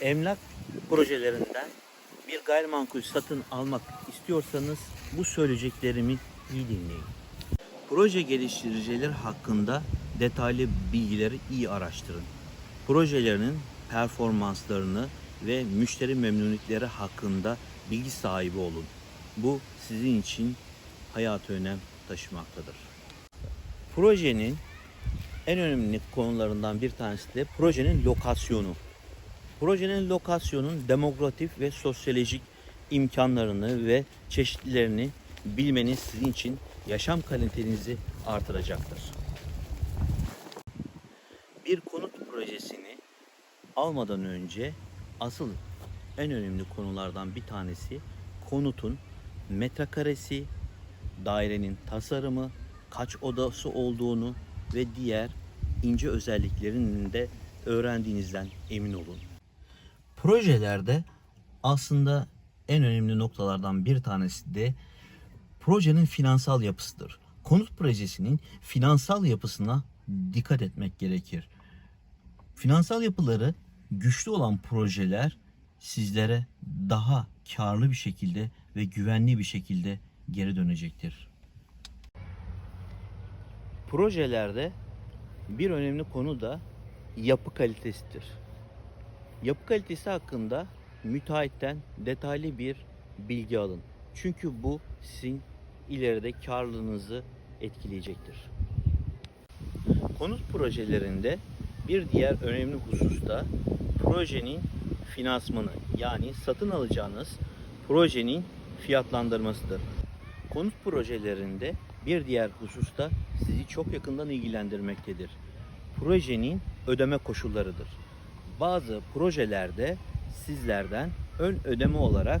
emlak projelerinden bir gayrimenkul satın almak istiyorsanız bu söyleyeceklerimi iyi dinleyin. Proje geliştiriciler hakkında detaylı bilgileri iyi araştırın. Projelerinin performanslarını ve müşteri memnuniyetleri hakkında bilgi sahibi olun. Bu sizin için hayat önem taşımaktadır. Projenin en önemli konularından bir tanesi de projenin lokasyonu. Projenin lokasyonun demografik ve sosyolojik imkanlarını ve çeşitlerini bilmeniz sizin için yaşam kalitenizi artıracaktır. Bir konut projesini almadan önce asıl en önemli konulardan bir tanesi konutun metrekaresi, dairenin tasarımı, kaç odası olduğunu ve diğer ince özelliklerini de öğrendiğinizden emin olun. Projelerde aslında en önemli noktalardan bir tanesi de projenin finansal yapısıdır. Konut projesinin finansal yapısına dikkat etmek gerekir. Finansal yapıları güçlü olan projeler sizlere daha karlı bir şekilde ve güvenli bir şekilde geri dönecektir. Projelerde bir önemli konu da yapı kalitesidir. Yapı kalitesi hakkında müteahhitten detaylı bir bilgi alın. Çünkü bu sizin ileride karlılığınızı etkileyecektir. Konut projelerinde bir diğer önemli husus da projenin finansmanı yani satın alacağınız projenin fiyatlandırmasıdır. Konut projelerinde bir diğer husus da sizi çok yakından ilgilendirmektedir. Projenin ödeme koşullarıdır. Bazı projelerde sizlerden ön ödeme olarak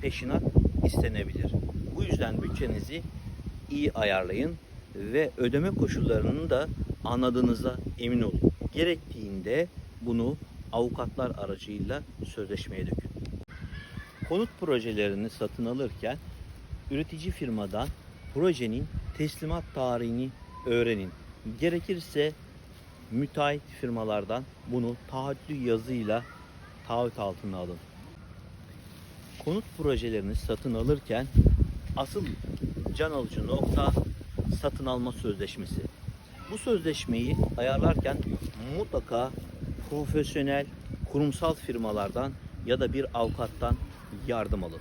peşinat istenebilir. Bu yüzden bütçenizi iyi ayarlayın ve ödeme koşullarını da anladığınıza emin olun. Gerektiğinde bunu avukatlar aracıyla sözleşmeye dökün. Konut projelerini satın alırken üretici firmadan projenin teslimat tarihini öğrenin. Gerekirse müteahhit firmalardan bunu taahhütlü yazıyla taahhüt altına alın. Konut projelerini satın alırken asıl can alıcı nokta satın alma sözleşmesi. Bu sözleşmeyi ayarlarken mutlaka profesyonel kurumsal firmalardan ya da bir avukattan yardım alın.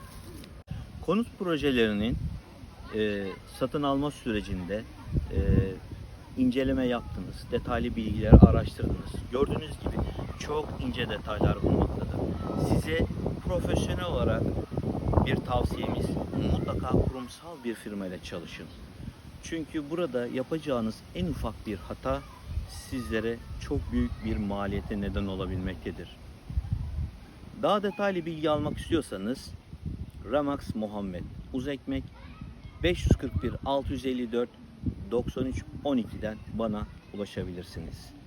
Konut projelerinin e, satın alma sürecinde e, inceleme yaptınız, detaylı bilgiler araştırdınız. Gördüğünüz gibi çok ince detaylar bulunmaktadır. Size profesyonel olarak bir tavsiyemiz mutlaka kurumsal bir firma ile çalışın. Çünkü burada yapacağınız en ufak bir hata sizlere çok büyük bir maliyete neden olabilmektedir. Daha detaylı bilgi almak istiyorsanız Ramax Muhammed Uzekmek 541 654 93 12'den bana ulaşabilirsiniz.